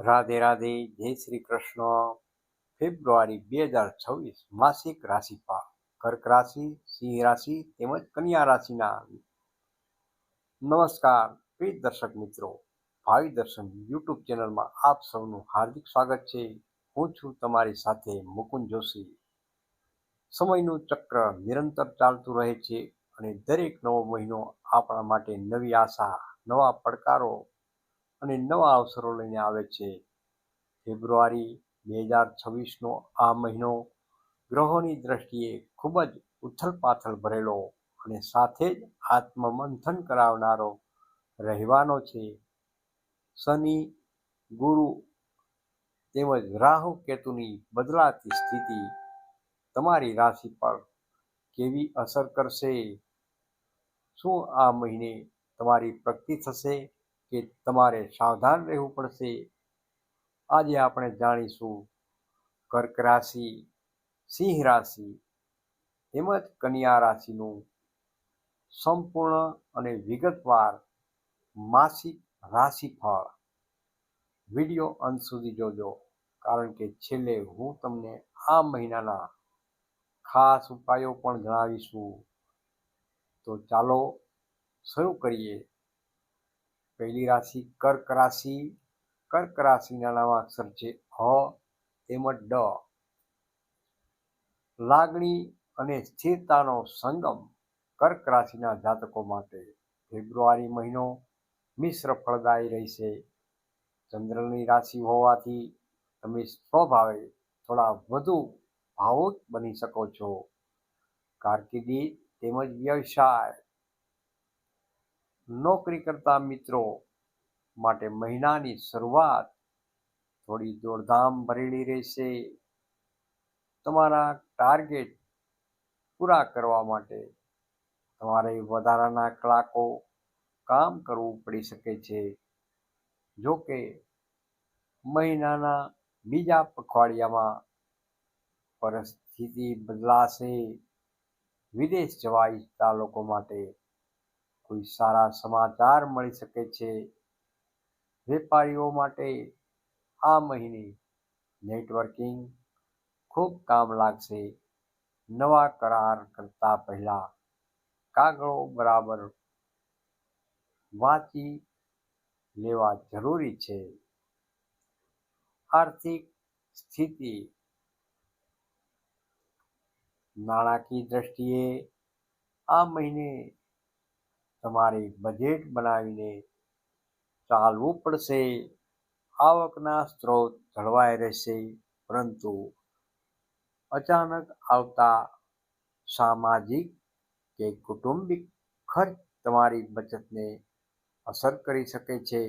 રાધે રાધે, જય શ્રી કૃષ્ણ. ફેબ્રુઆરી બે હજાર છવ્વીસ, માસિક રાશિફળ, કર્ક રાશિ, સિંહ રાશિ તેમજ કન્યા રાશિના નમસ્કાર. પ્રિય દર્શક મિત્રો, ભાવિ દર્શન યુટ્યુબ ચેનલમાં આપ સૌનું હાર્દિક સ્વાગત છે. હું છું તમારી સાથે મુકુંદ જોશી. સમયનું ચક્ર નિરંતર ચાલતું રહે છે અને દરેક નવો મહિનો આપણા માટે નવી આશા, નવા પડકારો અને નવા અવસરો લઈને આવે છે. ફેબ્રુઆરી બે હજાર છવ્વીસનો આ મહિનો ગ્રહોની દ્રષ્ટિએ ખૂબ જ ઉથલપાથલ ભરેલો અને સાથે જ આત્મમંથન કરાવનારો રહેવાનો છે. શનિ, ગુરુ તેમજ રાહુ કેતુની બદલાતી સ્થિતિ તમારી રાશિ પર કેવી અસર કરશે? શું આ મહિને તમારી પ્રગતિ થશે? કે તમારે સાવધાન રહેવું પડશે. આજે આપણે જાણીશું કર્ક રાશિ, સિંહ રાશિ તેમજ કન્યા રાશિનું સંપૂર્ણ અને વિગતવાર માસિક રાશિફળ. વીડિયો અંત સુધી જોજો, કારણ કે છેલ્લે હું તમને આ મહિનાના ખાસ ઉપાયો પણ જણાવીશું. તો ચાલો શરૂ કરીએ. પહેલી રાશિ કર્ક રાશિ. કર્ક રાશિના નવા અક્ષર છે હ તેમજ ડ. લાગણી અને સ્થિરતાનો સંગમ કર્ક રાશિના જાતકો માટે ફેબ્રુઆરી મહિનો મિશ્ર ફળદાયી રહેશે. ચંદ્રની રાશિ હોવાથી તમે સ્વભાવે થોડા વધુ ભાવુક બની શકો છો. કારકિર્દી તેમજ વ્યવસાય નોકરી કરતા મિત્રો માટે મહિનાની શરૂઆત થોડી દોડધામ ભરેલી રહેશે. તમારા ટાર્ગેટ પૂરા કરવા માટે તમારે વધારાના કલાકો કામ કરવું પડી શકે છે. જો કે મહિનાના બીજા પખવાડિયામાં પરિસ્થિતિ બદલાશે. વિદેશ જવા ઈચ્છતા લોકો માટે કોઈ સારા સમાચાર મળી શકે છે. વેપારીઓ માટે આ મહિને નેટવર્કિંગ ખૂબ કામ લાગશે. નવા કરાર કરતા પહેલા કાગળો બરાબર વાંચી લેવા જરૂરી છે. આર્થિક સ્થિતિ નાણાકીય દ્રષ્ટિએ આ મહિને તમારે બજેટ બનાવીને ચાલવું પડશે. આવકના સ્ત્રોત જળવાઈ રહેશે, પરંતુ અચાનક આવતા સામાજિક કે કુટુંબિક ખર્ચ તમારી બચતને અસર કરી શકે છે.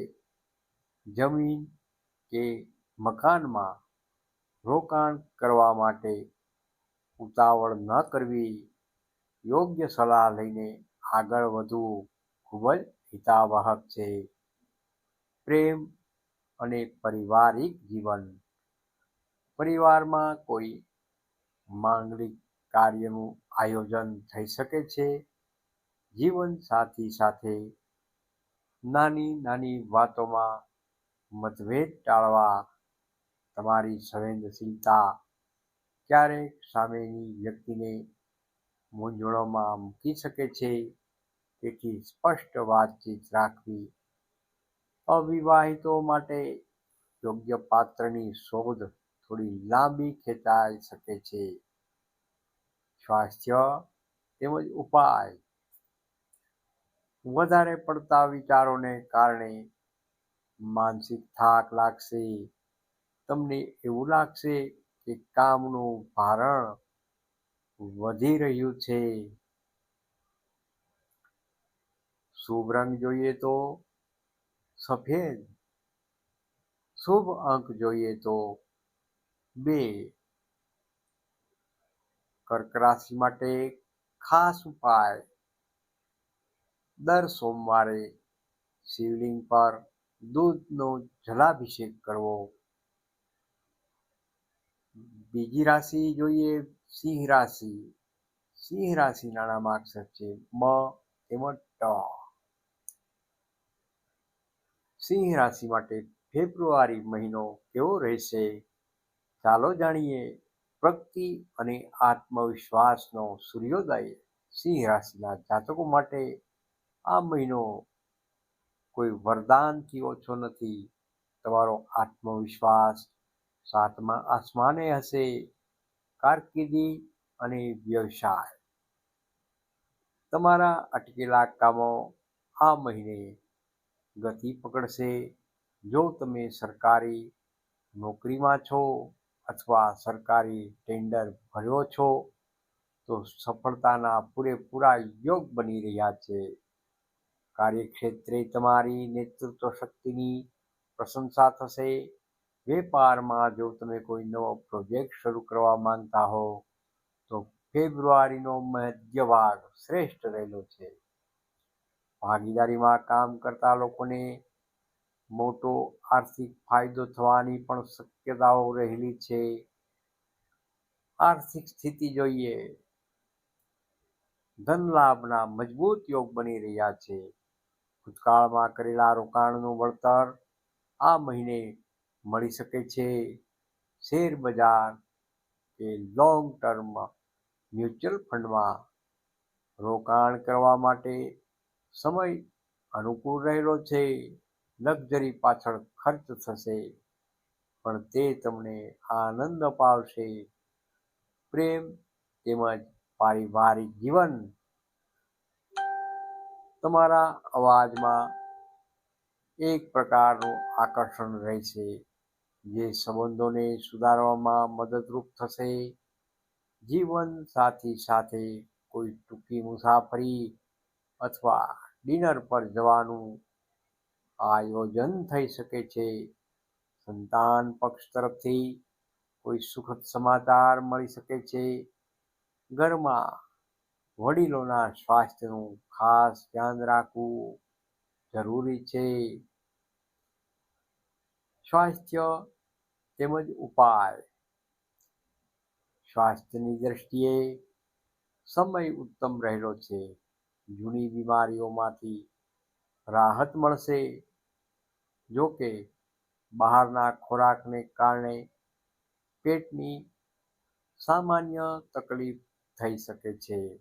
જમીન કે મકાનમાં રોકાણ કરવા માટે ઉતાવળ ન કરવી યોગ્ય સલાહ લઈને આગળ વધવું ખૂબ જ હિતાવહક છે. પ્રેમ અને પારિવારિક જીવન. પરિવારમાં કોઈ માંગલિક કાર્યનું આયોજન થઈ શકે છે. જીવન સાથી સાથે નાની નાની વાતોમાં મતભેદ ટાળવા, તમારી સંવેદનશીલતા ક્યારેક સામેની વ્યક્તિને મૂંઝવણમાં મૂકી શકે છે. તેથી સ્પષ્ટ વાતચીત રાખવી અવિવાહિતો માટે યોગ્ય પાત્રની શોધ થોડી લાંબી ખેંચાઈ શકે છે. સ્વાસ્થ્ય તેમજ ઉપાય વધારે પડતા વિચારોને કારણે માનસિક થાક લાગશે. તમને એવું લાગશે કે કામનું ભારણ વધી રહ્યું છે. શુભ રંગ જોઈએ તો સફેદ. શુભ અંક જોઈએ તો બે. કર્ક રાશિ માટે ખાસ ઉપાય. દર સોમવારે શિવલિંગ પર દૂધનો જલાભિષેક કરવો. બીજી રાશિ જોઈએ સિંહ રાશિ, સિંહ રાશિના નામ અક્ષર છે મ તેમજ ટ. સિંહ રાશિ માટે ફેબ્રુઆરી મહિનો કેવો રહેશે? ચાલો જાણીએ. પ્રગતિ અને આત્મવિશ્વાસનો સૂર્યોદય સિંહ રાશિના જાતકો માટે. આ મહિનો કોઈ વરદાનથી ઓછો નથી. તમારો આત્મવિશ્વાસ સાતમા આસમાને હશે. કારકિર્દી અને વ્યવસાય. તમારા અટકેલા કામો આ મહિને ગતિ પકડશે. જો તમે સરકારી નોકરીમાં છો અથવા સરકારી ટેન્ડર ભર્યો છો, તો સફળતાના પૂરેપૂરા યોગ બની રહ્યા છે. કાર્યક્ષેત્રે તમારી નેતૃત્વ શક્તિની પ્રશંસા થશે. વેપારમાં જો તમે કોઈ નવો પ્રોજેક્ટ શરૂ કરવા માંગતા હો, તો ફેબ્રુઆરીનો મધ્ય ભાગ શ્રેષ્ઠ રહેલો છે. ભાગીદારીમાં કામ કરતા લોકોને મોટો આર્થિક ફાયદો થવાની પણ શક્યતાઓ રહેલી છે. આર્થિક સ્થિતિ જોઈએ. ધન લાભના મજબૂત યોગ બની રહ્યા છે. ભૂતકાળમાં કરેલા રોકાણનું વળતર આ મહિને મળી શકે છે. શેર બજાર કે લોંગ ટર્મ મ્યુચ્યુઅલ ફંડમાં રોકાણ કરવા માટે સમય અનુકૂળ રહેલો છે. લક્ઝરી પાછળ ખર્ચ થશે, પણ તે તમને આનંદ અપાવશે. પ્રેમ તેમજ પારિવારિક જીવન. તમારા અવાજમાં એક પ્રકારનું આકર્ષણ રહેશે. જે સંબંધોને સુધારવામાં મદદરૂપ થશે. જીવન સાથી સાથે કોઈ ટૂંકી મુસાફરી અથવા ડિનર પર જવાનું આયોજન થઈ શકે છે. સંતાન પક્ષ તરફથી કોઈ સુખદ સમાચાર મળી શકે છે. ઘરમાં વડીલોના સ્વાસ્થ્યનું ખાસ ધ્યાન રાખવું જરૂરી છે. સ્વાસ્થ્ય તેમજ ઉપાય. સ્વાસ્થ્યની દ્રષ્ટિએ સમય ઉત્તમ રહેલો છે. જૂની બીમારીઓમાંથી રાહત મળશે. જો કે બહારના ખોરાકને કારણે પેટની સામાન્ય તકલીફ થઈ શકે છે.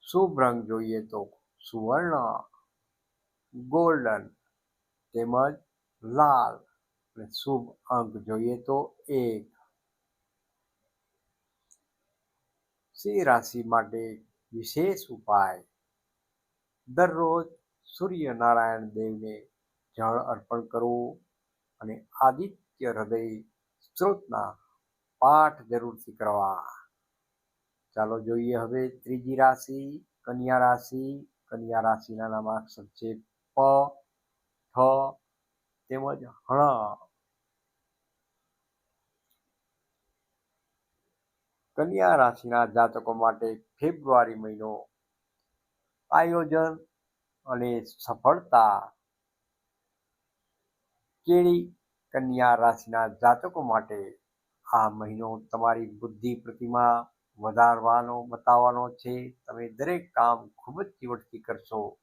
શુભ રંગ જોઈએ તો સુવર્ણ, ગોલ્ડન તેમજ લાલ. અને શુભ અંક જોઈએ તો એક સિંહ રાશિ માટે વિશેષ ઉપાય દરરોજ સૂર્યનારાયણ દેવને જળ અર્પણ કરવું અને આદિત્ય હૃદય સ્ત્રોતના પાઠ જરૂરથી કરવા ચાલો જોઈએ હવે ત્રીજી રાશિ કન્યા રાશિ કન્યા રાશિના નામાક્ષર છે પ ઠ તેમજ હણ કન્યા રાશિના જાતકો માટે ફેબ્રુઆરી મહિનો આયોજન અને સફળતા. કેળી કન્યા રાશિના જાતકો માટે આ મહિનો તમારી બુદ્ધિ પ્રતિમા વધારવાનો, બતાવવાનો છે. તમે દરેક કામ ખૂબ જ ચીવટથી કરશો.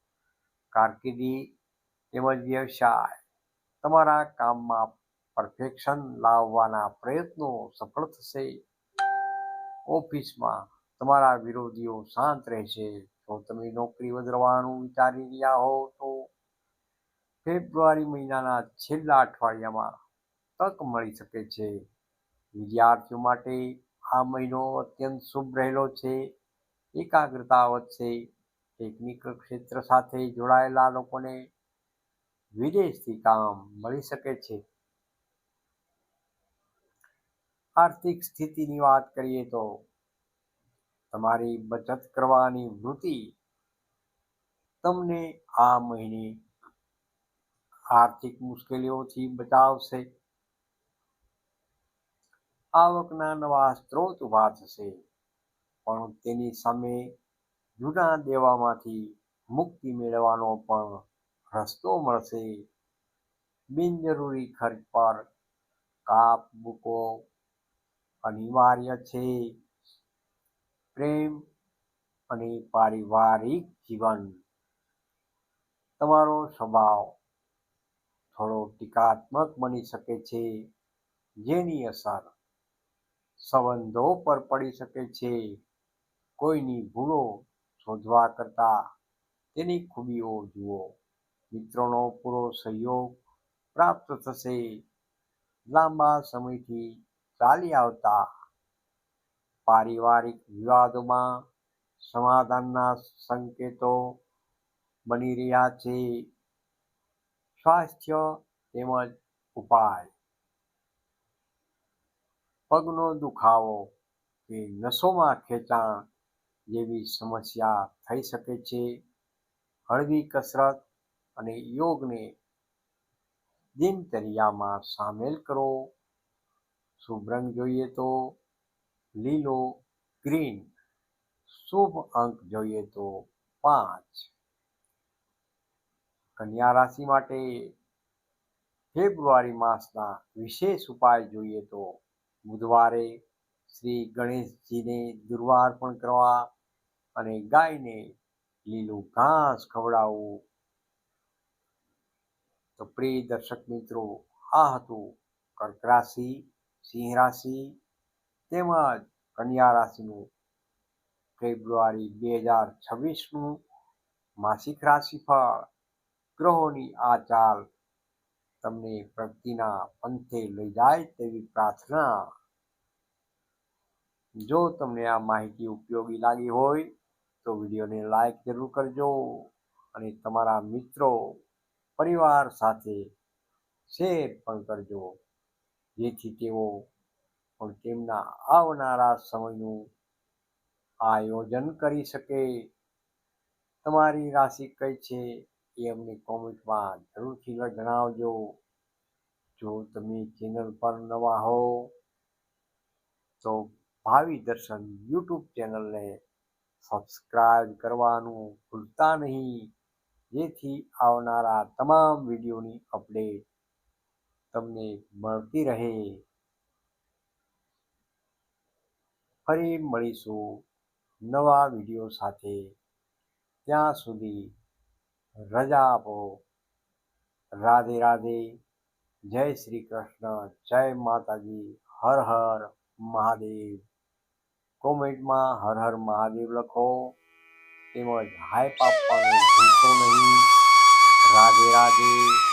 કારકિર્દી તેમજ વ્યવસાય તમારા કામમાં પરફેક્શન લાવવાના પ્રયત્નો સફળ થશે. ઓફિસમાં તમારા વિરોધીઓ શાંત રહેશે. જો તમે નોકરી વધારવાનું વિચારી રહ્યા હો તો ફેબ્રુઆરી મહિનાના છેલ્લા અઠવાડિયામાં તક મળી શકે છે. વિદ્યાર્થીઓ માટે આ મહિનો અત્યંત શુભ રહેલો છે. એકાગ્રતા વધશે. ટેકનિકલ ક્ષેત્ર સાથે જોડાયેલા લોકોને વિદેશથી કામ મળી શકે છે. આર્થિક સ્થિતિની વાત કરીએ તો તમારી બચત કરવાની વૃત્તિ તમને આ મહિને આર્થિક મુશ્કેલીઓથી બચાવશે. આવકના નવા સ્ત્રોત ઊભા થશે, પણ તેની સામે જૂના દેવામાંથી મુક્તિ મેળવવાનો પણ રસ્તો મળશે. બિનજરૂરી ખર્ચ પર કાપ મૂકો અનિવાર્ય છે. પ્રેમ અને પારિવારિક જીવન. તમારો સ્વભાવ થોડો ટીકાત્મક બની શકે છે. જેની અસર સંબંધો પર પડી શકે છે. કોઈની ભૂલો શોધવા કરતાં તેની ખૂબીઓ જુઓ. મિત્રોનો પૂરો સહયોગ પ્રાપ્ત થશે. લાંબા સમયથી ચાલી આવતા પારિવારિક વિવાદોમાં સમાધાનના સંકેતો બની રહ્યા છે. સ્વાસ્થ્ય તેમજ ઉપાય. પગનો દુખાવો કે નસોમાં ખેંચાણ જેવી સમસ્યા થઈ શકે છે. હળવી કસરત અને યોગને દિનચર્યામાં સામેલ કરો. શુભ રંગ જોઈએ તો લીલો, ગ્રીન. શુભ અંક જોઈએ તો પાંચ. કન્યા રાશિ માટે ફેબ્રુઆરી માસના વિશેષ ઉપાય જોઈએ તો બુધવારે શ્રી ગણેશજીને દુર્વાર્પણ કરવા અને ગાયને લીલું ઘાસ ખવડાવવું. તો પ્રિય દર્શક મિત્રો, આ હતું કર્ક રાશિ. સિંહ રાશિ તેમજ કન્યા રાશિનું ફેબ્રુઆરી બે હજાર છવ્વીસનું માસિક રાશિફળ. ગ્રહોની આ ચાલ તમને પ્રગતિના પંથે લઈ જાય તેવી પ્રાર્થના. જો તમને આ માહિતી ઉપયોગી લાગી હોય તો વિડીયોને લાઈક જરૂર કરજો અને તમારા મિત્રો, પરિવાર સાથે શેર પણ કરજો. જેથી તેઓ પણ તેમના આવનારા સમયનું આયોજન કરી શકે. તમારી રાશિ કઈ છે એ અમને કોમેન્ટમાં જરૂરથી જણાવજો. જો તમે ચેનલ પર નવા હો, તો ભાવિ દર્શન યુટ્યુબ ચેનલને સબસ્ક્રાઈબ કરવાનું ભૂલતા નહીં. જેથી આવનારા તમામ વિડીયોની અપડેટ તમને મળતી રહે. ફરી મળીશું નવા વીડિયો સાથે. ત્યાં સુધી રજા આપો. રાધે રાધે. જય શ્રી કૃષ્ણ. જય માતાજી. હર હર મહાદેવ. કોમેન્ટમાં હર હર મહાદેવ લખો. તેમજ હાઈપ આપવાનું ભૂલશો નહીં. રાધે રાધે.